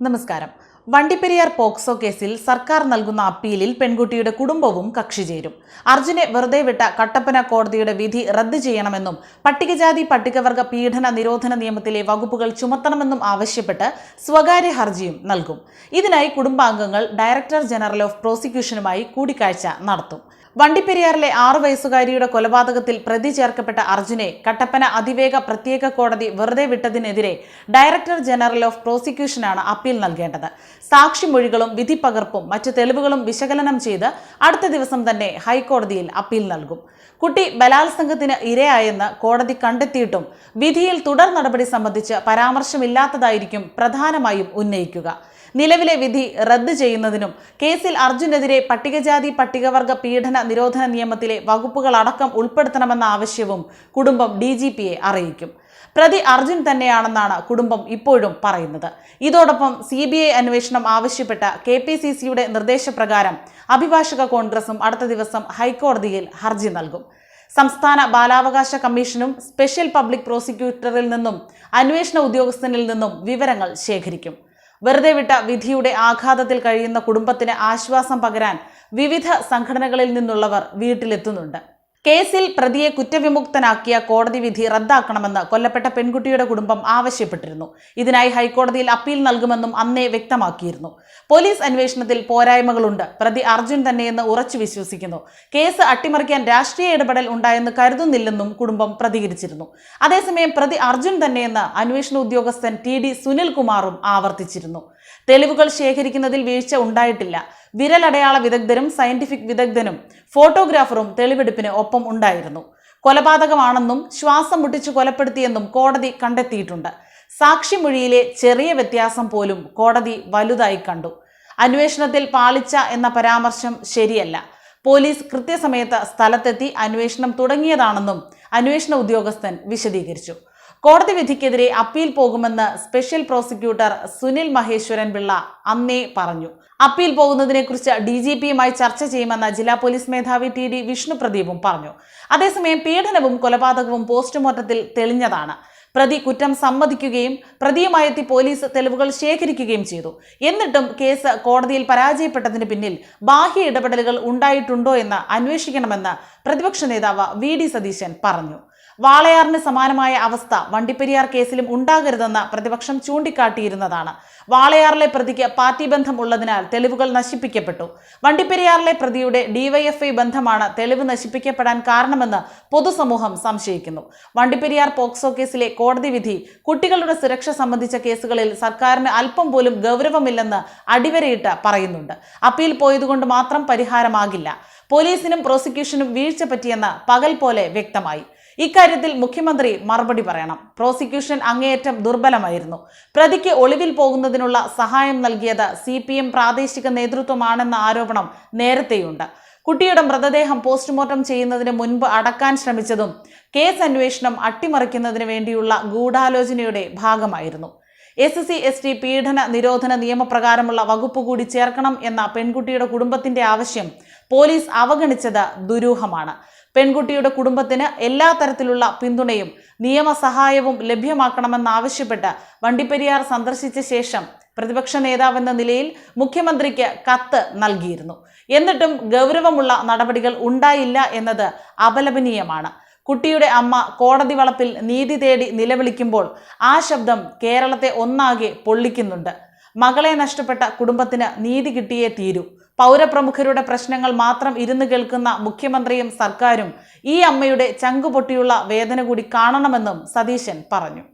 നമസ്കാരം. വണ്ടിപ്പെരിയാർ പോക്സോ കേസിൽ സർക്കാർ നൽകുന്ന അപ്പീലിൽ പെൺകുട്ടിയുടെ കുടുംബവും കക്ഷി ചേരും. അർജുനെ വെറുതെ വിട്ട കട്ടപ്പന കോടതിയുടെ വിധി റദ്ദ് ചെയ്യണമെന്നും പട്ടികജാതി പട്ടികവർഗ പീഡന നിരോധന നിയമത്തിലെ വകുപ്പുകൾ ചുമത്തണമെന്നും ആവശ്യപ്പെട്ട് സ്വകാര്യ ഹർജിയും നൽകും. ഇതിനായി കുടുംബാംഗങ്ങൾ ഡയറക്ടർ ജനറൽ ഓഫ് പ്രോസിക്യൂഷനുമായി കൂടിക്കാഴ്ച നടത്തും. വണ്ടിപ്പെരിയാറിലെ ആറു വയസ്സുകാരിയുടെ കൊലപാതകത്തിൽ പ്രതി ചേർക്കപ്പെട്ട അർജുനെ കട്ടപ്പന അതിവേഗ പ്രത്യേക കോടതി വെറുതെ വിട്ടതിനെതിരെ ഡയറക്ടർ ജനറൽ ഓഫ് പ്രോസിക്യൂഷനാണ് അപ്പീൽ നൽകേണ്ടത്. സാക്ഷിമൊഴികളും വിധിപ്പകർപ്പും മറ്റു തെളിവുകളും വിശകലനം ചെയ്ത് അടുത്ത ദിവസം തന്നെ ഹൈക്കോടതിയിൽ അപ്പീൽ നൽകും. കുട്ടി ബലാത്സംഗത്തിന് ഇരയായെന്ന് കോടതി കണ്ടെത്തിയിട്ടും വിധിയിൽ തുടർ നടപടി സംബന്ധിച്ച് പരാമർശമില്ലാത്തതായിരിക്കും പ്രധാനമായും ഉന്നയിക്കുക. നിലവിലെ വിധി റദ്ദ് ചെയ്യുന്നതിനും കേസിൽ അർജുനെതിരെ പട്ടികജാതി പട്ടികവർഗ പീഡന നിരോധന നിയമത്തിലെ വകുപ്പുകൾ അടക്കം ഉൾപ്പെടുത്തണമെന്ന ആവശ്യവും കുടുംബം ഡി അറിയിക്കും. പ്രതി അർജുൻ തന്നെയാണെന്നാണ് കുടുംബം ഇപ്പോഴും പറയുന്നത്. ഇതോടൊപ്പം സി ബി ഐ അന്വേഷണം ആവശ്യപ്പെട്ട കെ പി സി സിയുടെ നിർദ്ദേശപ്രകാരം അഭിഭാഷക കോൺഗ്രസും അടുത്ത ദിവസം ഹൈക്കോടതിയിൽ ഹർജി നൽകും. സംസ്ഥാന ബാലാവകാശ കമ്മീഷനും സ്പെഷ്യൽ പബ്ലിക് പ്രോസിക്യൂട്ടറിൽ നിന്നും അന്വേഷണ ഉദ്യോഗസ്ഥനിൽ നിന്നും വിവരങ്ങൾ ശേഖരിക്കും. വെറുതെ വിട്ട വിധിയുടെ ആഘാതത്തിൽ കഴിയുന്ന കുടുംബത്തിന് ആശ്വാസം പകരാൻ വിവിധ സംഘടനകളിൽ നിന്നുള്ളവർ വീട്ടിലെത്തുന്നുണ്ട്. കേസിൽ പ്രതിയെ കുറ്റവിമുക്തനാക്കിയ കോടതി വിധി റദ്ദാക്കണമെന്ന് കൊല്ലപ്പെട്ട പെൺകുട്ടിയുടെ കുടുംബം ആവശ്യപ്പെട്ടിരുന്നു. ഇതിനായി ഹൈക്കോടതിയിൽ അപ്പീൽ നൽകുമെന്നും അന്നേ വ്യക്തമാക്കിയിരുന്നു. പോലീസ് അന്വേഷണത്തിൽ പോരായ്മകളുണ്ട്. പ്രതി അർജുൻ തന്നെയെന്ന് ഉറച്ചു വിശ്വസിക്കുന്നു. കേസ് അട്ടിമറിക്കാൻ രാഷ്ട്രീയ ഇടപെടൽ ഉണ്ടായെന്ന് കരുതുന്നില്ലെന്നും കുടുംബം പ്രതികരിച്ചിരുന്നു. അതേസമയം പ്രതി അർജുൻ തന്നെയെന്ന് അന്വേഷണ ഉദ്യോഗസ്ഥൻ ടി ഡി സുനിൽകുമാറും ആവർത്തിച്ചിരുന്നു. തെളിവുകൾ ശേഖരിക്കുന്നതിൽ വീഴ്ച ഉണ്ടായിട്ടില്ല. വിരലടയാള വിദഗ്ധരും സയന്റിഫിക് വിദഗ്ധനും ഫോട്ടോഗ്രാഫറും തെളിവെടുപ്പിന് ഒപ്പം ഉണ്ടായിരുന്നു. കൊലപാതകമാണെന്നും ശ്വാസം മുട്ടിച്ച് കൊലപ്പെടുത്തിയെന്നും കോടതി കണ്ടെത്തിയിട്ടുണ്ട്. സാക്ഷിമൊഴിയിലെ ചെറിയ വ്യത്യാസം പോലും കോടതി വലുതായി കണ്ടു. അന്വേഷണത്തിൽ പാളിച്ച എന്ന പരാമർശം ശരിയല്ല. പോലീസ് കൃത്യസമയത്ത് സ്ഥലത്തെത്തി അന്വേഷണം തുടങ്ങിയതാണെന്നും അന്വേഷണ ഉദ്യോഗസ്ഥൻ വിശദീകരിച്ചു. കോടതി വിധിക്കെതിരെ അപ്പീൽ പോകുമെന്ന് സ്പെഷ്യൽ പ്രോസിക്യൂട്ടർ സുനിൽ മഹേശ്വരൻ പിള്ള അന്നേ പറഞ്ഞു. അപ്പീൽ പോകുന്നതിനെക്കുറിച്ച് ഡി ജി പിയുമായി ചർച്ച ചെയ്യുമെന്ന് ജില്ലാ പോലീസ് മേധാവി ടി ഡി വിഷ്ണു പ്രദീപും പറഞ്ഞു. അതേസമയം പീഡനവും കൊലപാതകവും പോസ്റ്റ്മോർട്ടത്തിൽ തെളിഞ്ഞതാണ്. പ്രതി കുറ്റം സമ്മതിക്കുകയും പ്രതിയുമായെത്തി പോലീസ് തെളിവുകൾ ശേഖരിക്കുകയും ചെയ്തു. എന്നിട്ടും കേസ് കോടതിയിൽ പരാജയപ്പെട്ടതിന് പിന്നിൽ ബാഹ്യ ഇടപെടലുകൾ ഉണ്ടായിട്ടുണ്ടോ എന്ന് അന്വേഷിക്കണമെന്ന് പ്രതിപക്ഷ നേതാവ് വി ഡി സതീശൻ പറഞ്ഞു. വാളയാറിന് സമാനമായ അവസ്ഥ വണ്ടിപ്പെരിയാർ കേസിലും ഉണ്ടാകരുതെന്ന് പ്രതിപക്ഷം ചൂണ്ടിക്കാട്ടിയിരുന്നതാണ്. വാളയാറിലെ പ്രതിക്ക് പാർട്ടി ബന്ധം ഉള്ളതിനാൽ തെളിവുകൾ നശിപ്പിക്കപ്പെട്ടു. വണ്ടിപ്പെരിയാറിലെ പ്രതിയുടെ ഡിവൈഎഫ്ഐ ബന്ധമാണ് തെളിവ് നശിപ്പിക്കപ്പെടാൻ കാരണമെന്ന് പൊതുസമൂഹം സംശയിക്കുന്നു. വണ്ടിപ്പെരിയാർ പോക്സോ കേസിലെ കോടതി വിധി കുട്ടികളുടെ സുരക്ഷ സംബന്ധിച്ച കേസുകളിൽ സർക്കാരിന് അല്പം പോലും ഗൗരവമില്ലെന്ന് അടിവരയിട്ട് പറയുന്നുണ്ട്. അപ്പീൽ പോയതുകൊണ്ട് മാത്രം പരിഹാരമാകില്ല. പോലീസിനും പ്രോസിക്യൂഷനും വീഴ്ച പറ്റിയെന്ന് പകൽ പോലെ വ്യക്തമായി. ഇക്കാര്യത്തിൽ മുഖ്യമന്ത്രി മറുപടി പറയണം. പ്രോസിക്യൂഷൻ അങ്ങേയറ്റം ദുർബലമായിരുന്നു. പ്രതിക്ക് ഒളിവിൽ പോകുന്നതിനുള്ള സഹായം നൽകിയത് സി പ്രാദേശിക നേതൃത്വമാണെന്ന ആരോപണം നേരത്തെയുണ്ട്. കുട്ടിയുടെ മൃതദേഹം പോസ്റ്റ്മോർട്ടം ചെയ്യുന്നതിന് മുൻപ് അടക്കാൻ ശ്രമിച്ചതും കേസ് അന്വേഷണം അട്ടിമറിക്കുന്നതിന് വേണ്ടിയുള്ള ഗൂഢാലോചനയുടെ ഭാഗമായിരുന്നു. എസ് സി എസ് ടി പീഡന നിരോധന നിയമപ്രകാരമുള്ള വകുപ്പ് കൂടി ചേർക്കണം എന്ന പെൺകുട്ടിയുടെ കുടുംബത്തിന്റെ ആവശ്യം പോലീസ് അവഗണിച്ചത് ദുരൂഹമാണ്. പെൺകുട്ടിയുടെ കുടുംബത്തിന് എല്ലാ തരത്തിലുള്ള പിന്തുണയും നിയമസഹായവും ലഭ്യമാക്കണമെന്നാവശ്യപ്പെട്ട് വണ്ടിപ്പെരിയാർ സന്ദർശിച്ച ശേഷം പ്രതിപക്ഷ നേതാവെന്ന നിലയിൽ മുഖ്യമന്ത്രിക്ക് കത്ത് നൽകിയിരുന്നു. എന്നിട്ടും ഗൗരവമുള്ള നടപടികൾ ഉണ്ടായില്ല എന്നത് അപലപനീയമാണ്. കുട്ടിയുടെ അമ്മ കോടതി വളപ്പിൽ നീതി തേടി നിലവിളിക്കുമ്പോൾ ആ ശബ്ദം കേരളത്തെ ഒന്നാകെ പൊള്ളിക്കുന്നുണ്ട്. മകളെ നഷ്ടപ്പെട്ട കുടുംബത്തിന് നീതി കിട്ടിയേ തീരൂ. പൗരപ്രമുഖരുടെ പ്രശ്നങ്ങൾ മാത്രം ഇരുന്ന് കേൾക്കുന്ന മുഖ്യമന്ത്രിയും സർക്കാരും ഈ അമ്മയുടെ ചങ്കുപൊട്ടിയുള്ള വേദന കൂടി കാണണമെന്നും സതീശൻ പറഞ്ഞു.